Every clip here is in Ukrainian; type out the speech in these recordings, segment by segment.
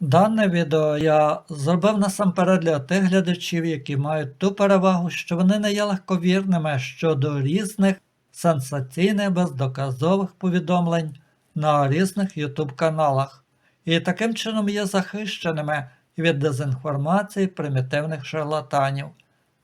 Дане відео я зробив насамперед для тих глядачів, які мають ту перевагу, що вони не є легковірними щодо різних сенсаційних бездоказових повідомлень на різних YouTube каналах, і таким чином є захищеними від дезінформації примітивних шарлатанів,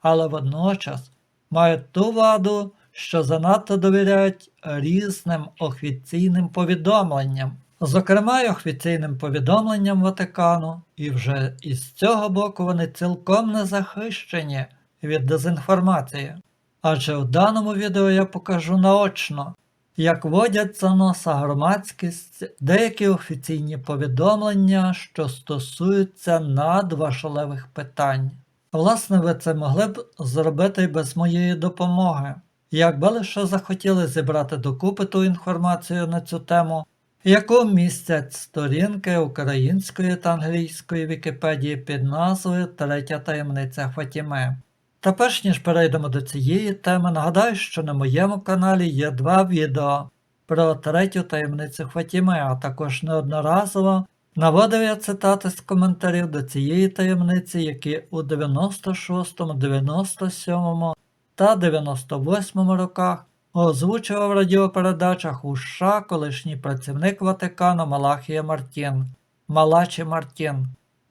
але водночас мають ту ваду, що занадто довіряють різним офіційним повідомленням. Зокрема, й офіційним повідомленням Ватикану, і вже із цього боку вони цілком не захищені від дезінформації. Адже в даному відео я покажу наочно, як водять за носа громадськість деякі офіційні повідомлення, що стосуються надважливих питань. Власне, ви це могли б зробити і без моєї допомоги. Якби лише захотіли зібрати докупи ту інформацію на цю тему, яку містять сторінки української та англійської Вікіпедії під назвою Третя таємниця Фатіми. Та перш ніж перейдемо до цієї теми, нагадаю, що на моєму каналі є два відео про третю таємницю Фатіми, а також неодноразово наводив я цитати з коментарів до цієї таємниці, які у 96, 97 та 98 роках озвучував в радіопередачах у США колишній працівник Ватикану Малахія Мартін, Малачі Мартін.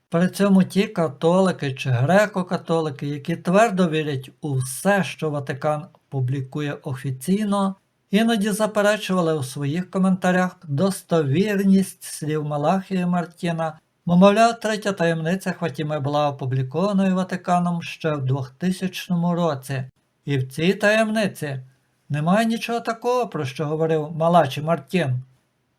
При цьому ті католики чи греко-католики, які твердо вірять у все, що Ватикан публікує офіційно, іноді заперечували у своїх коментарях достовірність слів Малахія Мартіна, мовляв, третя таємниця Хватіми була опублікованою Ватиканом ще в 2000 році, і в цій таємниці немає нічого такого, про що говорив Малачі Мартін.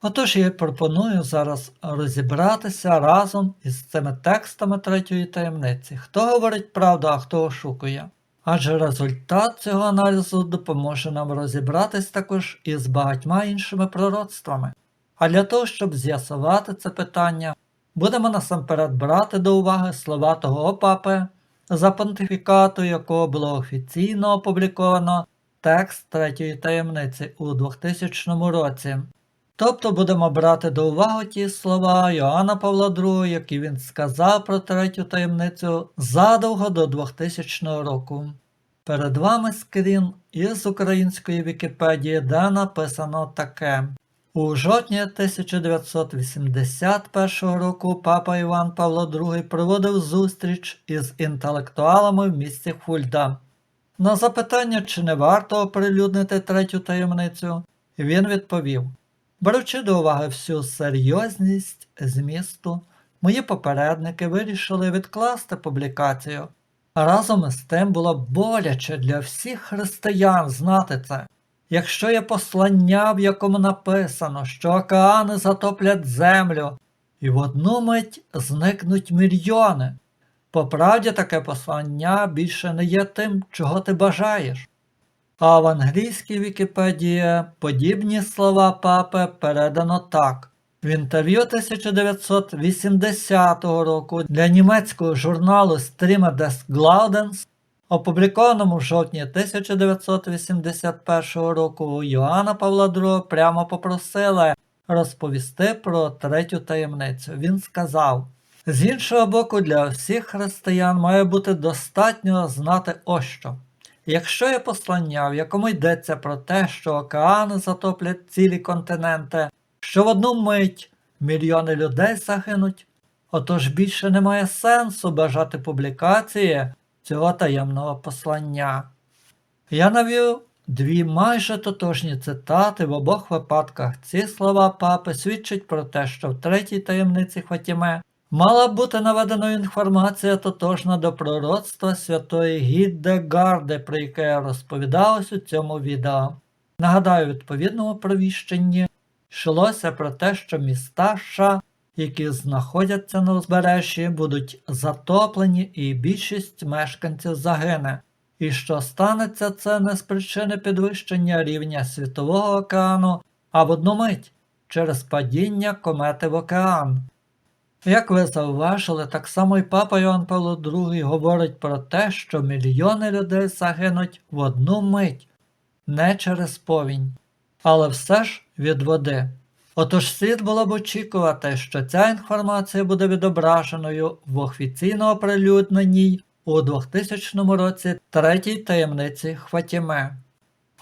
Отож я пропоную зараз розібратися разом із цими текстами третьої таємниці, хто говорить правду, а хто ошукує. Адже результат цього аналізу допоможе нам розібратись також із багатьма іншими пророцтвами. А для того, щоб з'ясувати це питання, будемо насамперед брати до уваги слова того папи, за понтифікату якого було офіційно опубліковано текст третьої таємниці у 2000 році. Тобто будемо брати до уваги ті слова Йоанна Павла II, які він сказав про третю таємницю задовго до 2000 року. Перед вами скрін із української Вікіпедії, де написано таке. У жовтні 1981 року папа Іван Павло II проводив зустріч із інтелектуалами в місті Фульда. На запитання, чи не варто оприлюднити третю таємницю, він відповів. Беручи до уваги всю серйозність змісту, мої попередники вирішили відкласти публікацію. Разом із тим було боляче для всіх християн знати це. Якщо є послання, в якому написано, що океани затоплять землю, і в одну мить зникнуть мільйони. По правді таке послання більше не є тим, чого ти бажаєш. А в англійській Вікіпедії подібні слова папи передано так. В інтерв'ю 1980 року для німецького журналу Streamer des Glaudens, опублікованому в жовтні 1981 року Йоанна Павла II прямо попросили розповісти про третю таємницю. Він сказав: з іншого боку, для всіх християн має бути достатньо знати ось що. Якщо є послання, в якому йдеться про те, що океани затоплять цілі континенти, що в одну мить мільйони людей загинуть, отож більше немає сенсу бажати публікації цього таємного послання. Я навів дві майже тотожні цитати в обох випадках. Ці слова папи свідчать про те, що в третій таємниці Фатіме Мала бути наведена інформація тотожна до пророцтва святої Гіддегарди, про яке розповідалось у цьому відео. Нагадаю, в відповідному провіщенні йшлося про те, що міста США, які знаходяться на узбережжі, будуть затоплені і більшість мешканців загине, і що станеться це не з причини підвищення рівня Світового океану, а в одну мить через падіння комети в океан. Як ви зауважили, так само і папа Йоанн Павло II говорить про те, що мільйони людей загинуть в одну мить, не через повінь, але все ж від води. Отож слід було б очікувати, що ця інформація буде відображеною в офіційно оприлюдненій у 2000 році третій таємниці Хватіме.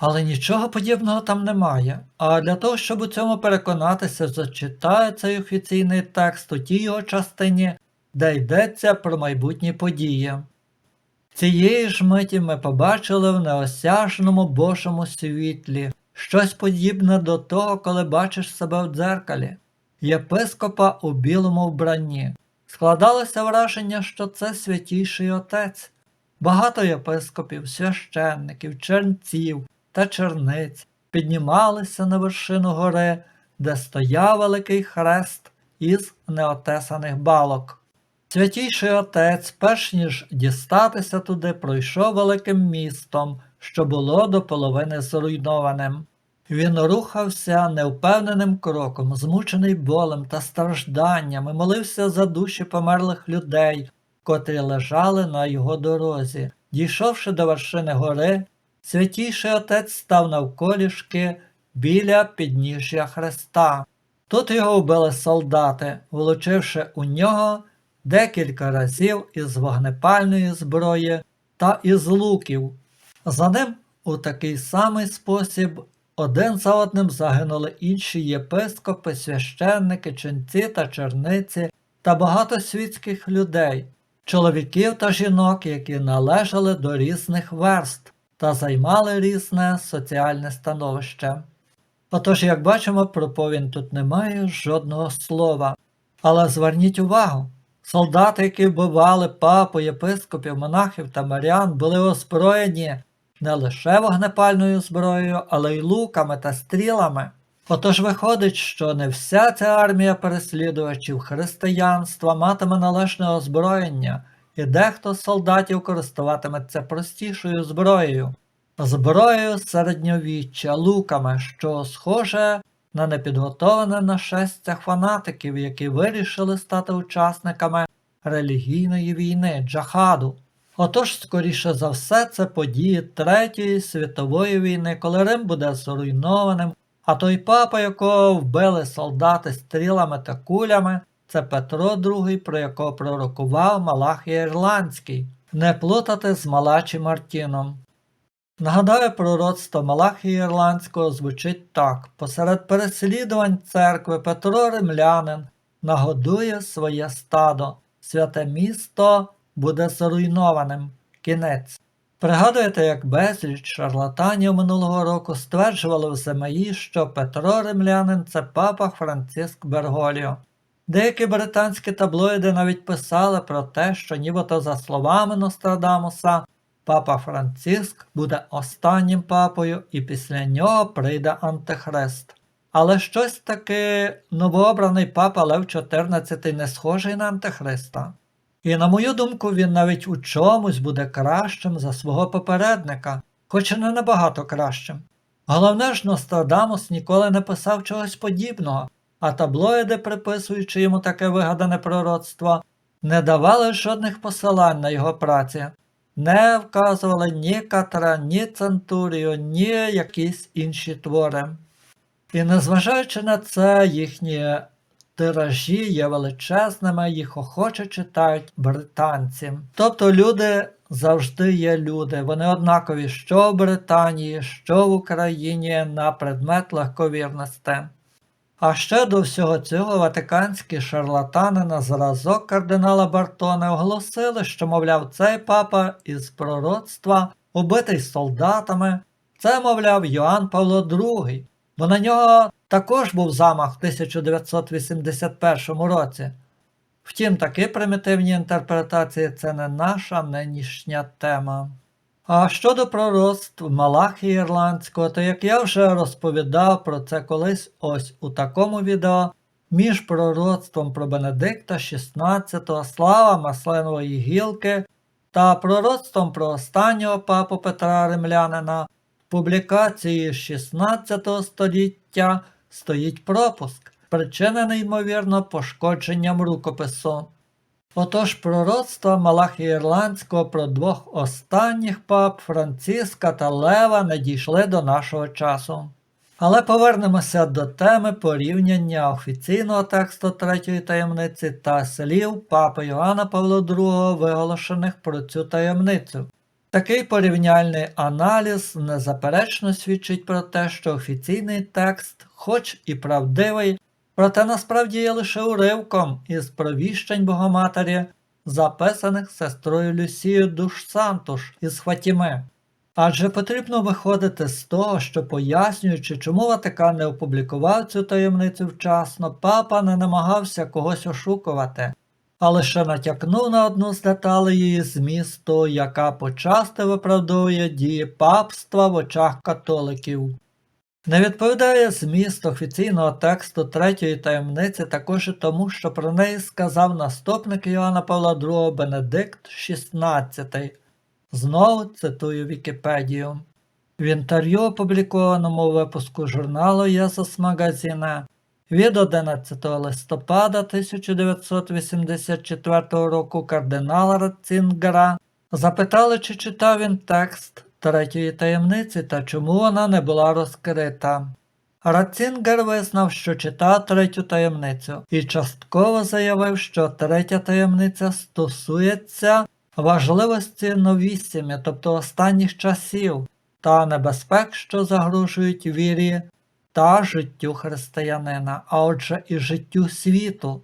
Але нічого подібного там немає. А для того, щоб у цьому переконатися, зачитаю цей офіційний текст у тій його частині, де йдеться про майбутні події. Цієї ж миті ми побачили в неосяжному Божому світлі щось подібне до того, коли бачиш себе в дзеркалі, єпископа у білому вбранні. Складалося враження, що це святійший отець. Багато єпископів, священників, чернців та черниць піднімалися на вершину гори, де стояв великий хрест із неотесаних балок. Святійший отець, перш ніж дістатися туди, пройшов великим містом, що було до половини зруйнованим. Він рухався невпевненим кроком, змучений болем та стражданнями, молився за душі померлих людей, котрі лежали на його дорозі. Дійшовши до вершини гори, святійший отець став навколішки біля підніжжя хреста. Тут його вбили солдати, влучивши у нього декілька разів із вогнепальної зброї та із луків. За ним у такий самий спосіб один за одним загинули інші єпископи, священники, ченці та черниці та багато світських людей, чоловіків та жінок, які належали до різних верств та займали різне соціальне становище. Отож, як бачимо, про повінь тут немає жодного слова. Але зверніть увагу, солдати, які вбивали папу, єпископів, монахів та марян, були озброєні не лише вогнепальною зброєю, але й луками та стрілами. Отож виходить, що не вся ця армія переслідувачів християнства матиме належне озброєння, і дехто з солдатів користуватиметься простішою зброєю, зброєю середньовіччя, луками, що схоже на непідготовлене нашестя фанатиків, які вирішили стати учасниками релігійної війни, джахаду. Отож, скоріше за все, це події Третьої світової війни, коли Рим буде зруйнованим, а той папа, якого вбили солдати стрілами та кулями, це Петро II, про якого пророкував Малахія Ірландський, не плутати з Малачі Мартіном. Нагадаю, пророцтво Малахії Ірландського звучить так: посеред переслідувань церкви Петро Римлянин нагодує своє стадо, святе місто буде зруйнованим. Кінець. Пригадуєте, як безліч шарлатанів минулого року стверджували в ЗМІ, що Петро Римлянин це папа Франциск Берголіо. Деякі британські таблоїди навіть писали про те, що нібито за словами Нострадамуса, папа Франциск буде останнім папою і після нього прийде Антихрист. Але щось таки новообраний папа Лев XIV не схожий на Антихриста. І, на мою думку, він навіть у чомусь буде кращим за свого попередника, хоч і не набагато кращим. Головне ж, Нострадамус ніколи не писав чогось подібного, а таблоїди, приписуючи йому таке вигадане пророцтво, не давали жодних посилань на його праці, не вказували ні Катра, ні Центурію, ні якісь інші твори. І незважаючи на це, їхні тиражі є величезними, їх охоче читають британці. Тобто люди завжди є люди, вони однакові що в Британії, що в Україні на предмет легковірності. А ще до всього цього ватиканські шарлатани на зразок кардинала Бартоне оголосили, що, мовляв, цей папа із пророцтва, убитий солдатами, це, мовляв, Йоанн Павло II, бо на нього також був замах в 1981 році. Втім, такі примітивні інтерпретації це не наша нинішня тема. А щодо пророцтв Малахії Ірландського, то як я вже розповідав про це колись ось у такому відео, між пророцтвом про Бенедикта XVI, слава Масленової гілки та пророцтвом про останнього папу Петра Римлянина, публікації 16 століття стоїть пропуск, спричинений, ймовірно, пошкодженням рукопису. Отож пророцтва Малахії Ірландського про двох останніх пап Франциска та Лева не дійшли до нашого часу. Але повернемося до теми порівняння офіційного тексту третьої таємниці та слів папи Йоанна Павла II, виголошених про цю таємницю. Такий порівняльний аналіз незаперечно свідчить про те, що офіційний текст, хоч і правдивий, проте насправді є лише уривком із провіщень Богоматері, записаних сестрою Люсією Душ Сантуш із Фатіми. Адже потрібно виходити з того, що пояснюючи, чому Ватикан не опублікував цю таємницю вчасно, папа не намагався когось ошукувати, а лише натякнув на одну з деталей її змісту, яка почасти виправдовує дії папства в очах католиків. Не відповідає зміст офіційного тексту третьої таємниці також і тому, що про неї сказав наступник Іоанна Павла II Бенедикт XVI. Знову цитую Вікіпедію. В інтерв'ю, опублікованому у випуску журналу Єсус Магазіна від 11 листопада 1984 року кардинала Ратцінгера запитали, чи читав він текст третьої таємниці та чому вона не була розкрита. Ратцінгер визнав, що читав третю таємницю, і частково заявив, що третя таємниця стосується важливості новісім'я, тобто останніх часів, та небезпек, що загрожують вірі та життю християнина, а отже і життю світу.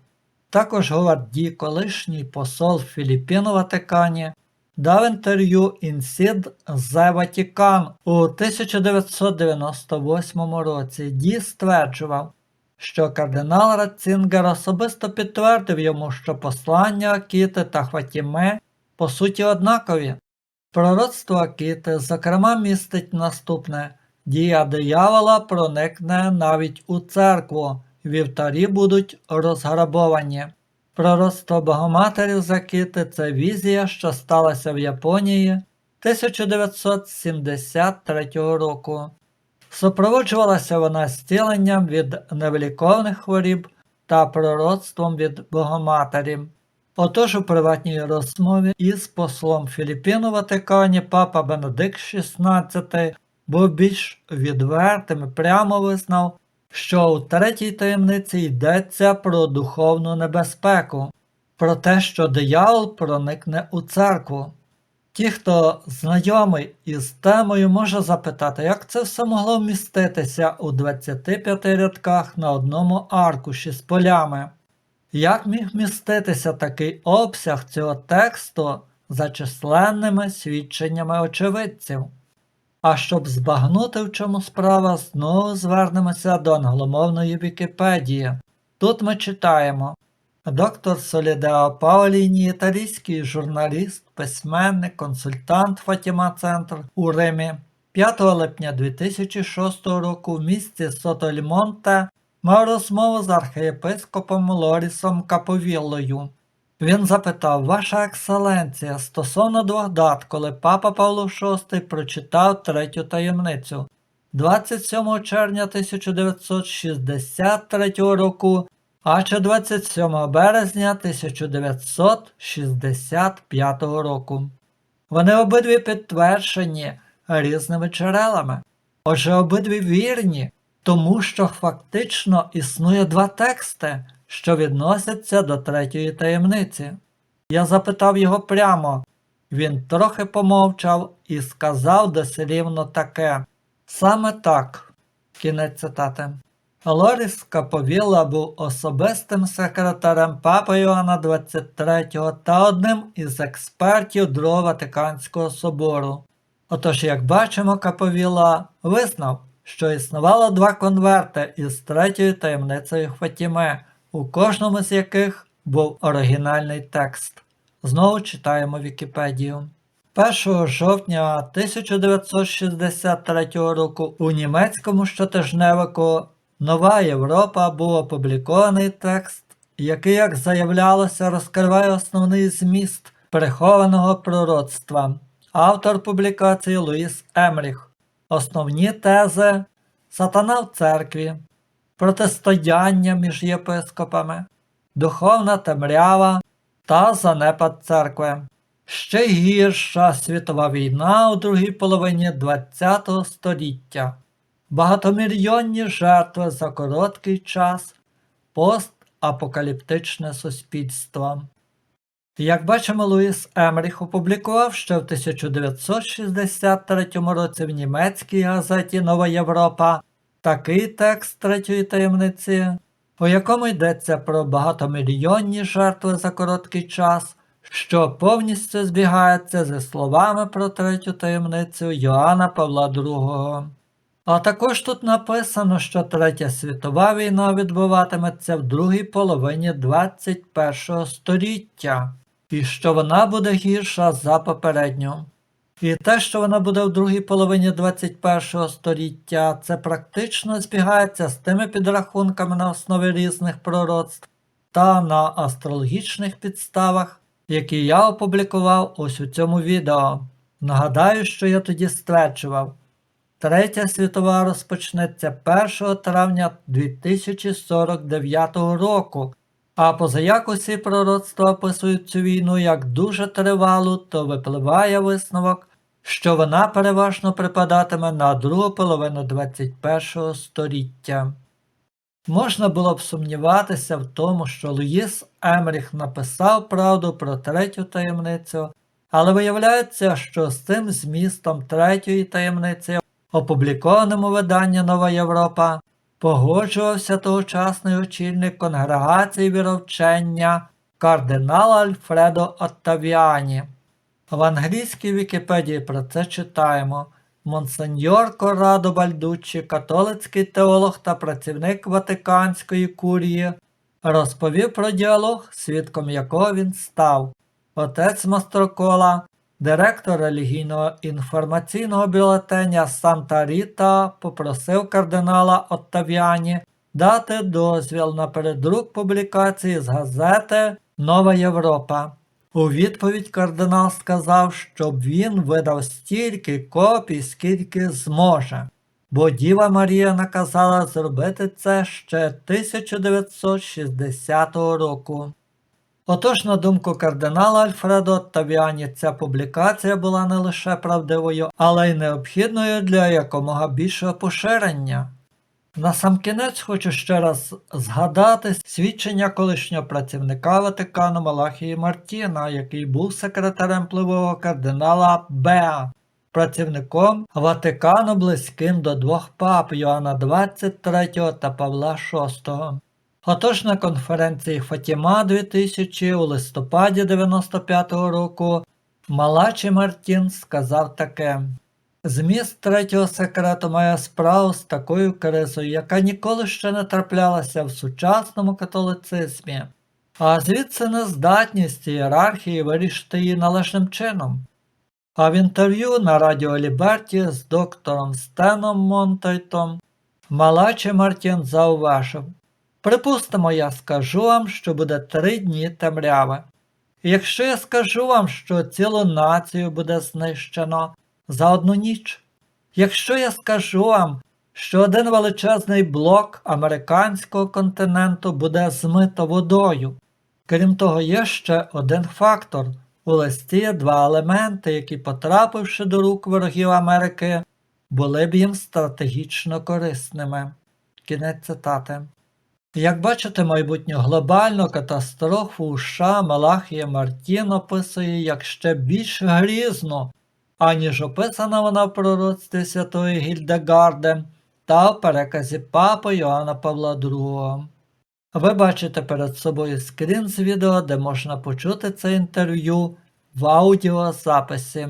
Також Говарді, колишній посол Філіппін у Ватикані, дав інтерв'ю Інсід The Vatican у 1998 році. Ді стверджував, що кардинал Ратцінгер особисто підтвердив йому, що послання Акіти та Хватіме по суті однакові. Пророцтво Акіти, зокрема, містить наступне дія диявола проникне навіть у церкву, вівтарі будуть розграбовані. Пророцтво Богоматері з Акіти це візія, що сталася в Японії 1973 року. Супроводжувалася вона зціленням від невиліковних хворіб та пророцтвом від Богоматері. Отож у приватній розмові із послом Філіппін у Ватикані папа Бенедикт XVI був більш відвертим і прямо визнав, що у третій таємниці йдеться про духовну небезпеку, про те, що диявол проникне у церкву. Ті, хто знайомий із темою, може запитати, як це все могло вміститися у 25 рядках на одному аркуші з полями. Як міг міститися такий обсяг цього тексту за численними свідченнями очевидців? А щоб збагнути, в чому справа, знову звернемося до англомовної Вікіпедії. Тут ми читаємо доктор Солідео Паоліні, італійський журналіст, письменник, консультант Фатіма Центр у Римі. 5 липня 2006 року в місті Сотольмонте мав розмову з архієпископом Лорісом Каповіллою. Він запитав, Ваша екселенція, стосовно двох дат, коли папа Павло VI прочитав третю таємницю. 27 червня 1963 року, а чи 27 березня 1965 року. Вони обидві підтверджені різними джерелами, отже обидві вірні, тому що фактично існує два тексти, що відносяться до третьої таємниці. Я запитав його прямо. Він трохи помовчав і сказав дослівно таке. Саме так. Кінець цитати. Лоріс Каповіла був особистим секретарем Папи Йоанна XXIII та одним із експертів Другого Ватиканського собору. Отож, як бачимо, Каповіла визнав, що існувало два конверти із третьою таємницею Фатіме, у кожному з яких був оригінальний текст. Знову читаємо Вікіпедію. 1 жовтня 1963 року у німецькому щотижневику Нова Європа був опублікований текст, який, як заявлялося, розкриває основний зміст прихованого пророцтва. Автор публікації Луїс Емріх. Основні тези Сатана в церкві, протистояння між єпископами, духовна темрява та занепад церкви. Ще гірша світова війна у другій половині ХХ століття. багатомільйонні жертви за короткий час, постапокаліптичне суспільство. Як бачимо, Луїс Емріх опублікував ще в 1963 році в німецькій газеті Нова Європа такий текст третьої таємниці, у якому йдеться про багатомільйонні жертви за короткий час, що повністю збігається зі словами про третю таємницю Йоанна Павла II. А також тут написано, що Третя світова війна відбуватиметься в другій половині 21 століття, і що вона буде гірша за попередню. І те, що вона буде в другій половині 21 століття, це практично збігається з тими підрахунками на основі різних пророцтв та на астрологічних підставах, які я опублікував ось у цьому відео. Нагадаю, що я тоді стверджував. Третя світова розпочнеться 1 травня 2049 року, а позаяк усі пророцтва описують цю війну як дуже тривалу, то випливає висновок, що вона переважно припадатиме на другу половину 21 століття. Можна було б сумніватися в тому, що Луїс Емріх написав правду про третю таємницю, але виявляється, що з цим змістом третьої таємниці, опублікованим у виданні Нова Європа, погоджувався тогочасний очільник конгрегації віровчення кардинал Альфредо Оттавіані. В англійській Вікіпедії про це читаємо. Монсеньор Корадо Бальдуччі, католицький теолог та працівник Ватиканської курії, розповів про діалог, свідком якого він став. Отець Мастрокола, директор релігійного інформаційного бюлетеня Санта Ріта, попросив кардинала Оттавіані дати дозвіл на передрук публікації з газети Нова Європа. У відповідь кардинал сказав, щоб він видав стільки копій, скільки зможе, бо Діва Марія наказала зробити це ще 1960 року. Отож, на думку кардинала Альфредо Оттавіані, ця публікація була не лише правдивою, але й необхідною для якомога більшого поширення. Насамкінець хочу ще раз згадати свідчення колишнього працівника Ватикану Малахії Мартіна, який був секретарем пливового кардинала Беа, працівником Ватикану близьким до двох пап Йоанна 23 та Павла VI. Отож на конференції Фатіма 2000 у листопаді 95-го року Малачі Мартін сказав таке. Зміст третього секрету має справу з такою кризою, яка ніколи ще не траплялася в сучасному католицизмі, а звідси нездатність ієрархії вирішити її належним чином. А в інтерв'ю на Радіо Ліберті з доктором Стеном Монтайтом Малачі Мартін зауважив Припустимо, я скажу вам, що буде три дні темряви. І якщо я скажу вам, що цілу націю буде знищено, за одну ніч. Якщо я скажу вам, що один величезний блок американського континенту буде змито водою. Крім того, є ще один фактор. У листі є два елементи, які, потрапивши до рук ворогів Америки, були б їм стратегічно корисними. Кінець цитати. Як бачите, майбутню глобальну катастрофу США Малахія Мартін описує як ще більш грізну, аніж описана вона в пророцтві Святої Гільдегарди та в переказі Папи Йоанна Павла II. Ви бачите перед собою скрін з відео, де можна почути це інтерв'ю в аудіозаписі.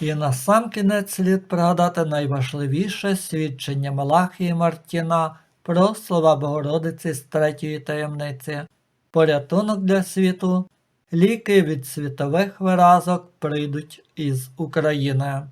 І на сам кінець слід пригадати найважливіше свідчення Малахії Мартіна про слова Богородиці з третьої таємниці, порятунок для світу, ліки від світових виразок прийдуть із України.